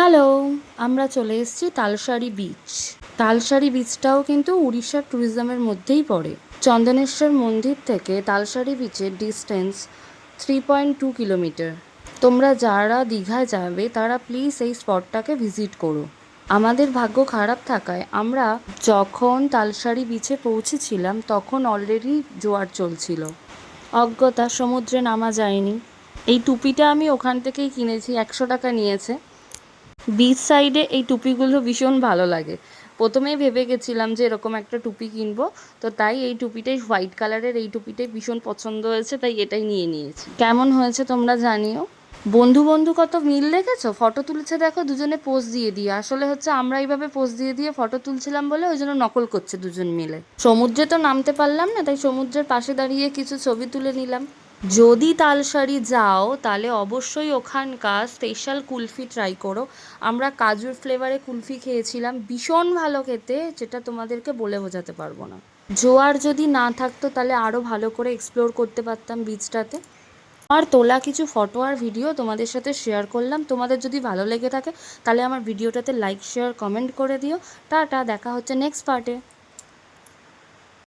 Hello, আমরা চলে এসেছি তালসারি বিচ তালসারি বিচটাও কিন্তু উড়িষ্যার ট্যুরিজমের মধ্যেই পড়ে। চন্দনেশ্বর মন্দির থেকে তালসারি বিচের distance three point two kilometre তোমরা যারা দীঘায় যাবে, তারা প্লিজ এই স্পটটাকে ভিজিট করো। আমাদের ভাগ্য খারাপ থাকায় আমরা যখন তালসারি বিচে পৌঁছেছিলাম, তখন অলরেডি জোয়ার চলছিল। অজ্ঞতা সমুদ্রে নামা যায়নি। এই টুপিটা আমি ওখান থেকেই কিনেছি, একশো টাকা নিয়েছে। বিচ সাইডে এই টুপিগুলো ভীষণ ভালো লাগে। প্রথমেই ভেবে গেছিলাম যে এরকম একটা টুপি কিনবো, তো তাই এই টুপিটাই হোয়াইট কালারের এই টুপিটাই ভীষণ পছন্দ হয়েছে, তাই এটাই নিয়ে নিয়েছি। কেমন হয়েছে তোমরা জানিও। বন্ধু বন্ধু কত মিল দেখেছ? ফটো তুলছে দেখো, দুজনে পোজ দিয়ে দিয়ে। আসলে হচ্ছে আমরা এইভাবে পোজ দিয়ে দিয়ে ফটো তুলছিলাম বলে ওই জন্য নকল করছে দুজন মিলে। সমুদ্রে তো নামতে পারলাম না, তাই সমুদ্রের পাশে দাঁড়িয়ে কিছু ছবি তুলে নিলাম। যদি তালসারি যাও, তাহলে অবশ্যই ওখানকার স্পেশাল কুলফি ট্রাই করো। আমরা কাজুর ফ্লেভারে কুলফি খেয়েছিলাম, ভীষণ ভালো খেতে, যেটা তোমাদেরকে বলে বোঝাতে পারব না। জোয়ার যদি না থাকতো, তাহলে আরও ভালো করে এক্সপ্লোর করতে পারতাম বিচটাতে আর তোলা কিছু ফটো আর ভিডিও তোমাদের সাথে শেয়ার করলাম। তোমাদের যদি ভালো লেগে থাকে, তাহলে আমার ভিডিওটাতে লাইক শেয়ার কমেন্ট করে দিও। টাটা, দেখা হচ্ছে নেক্সট পার্টে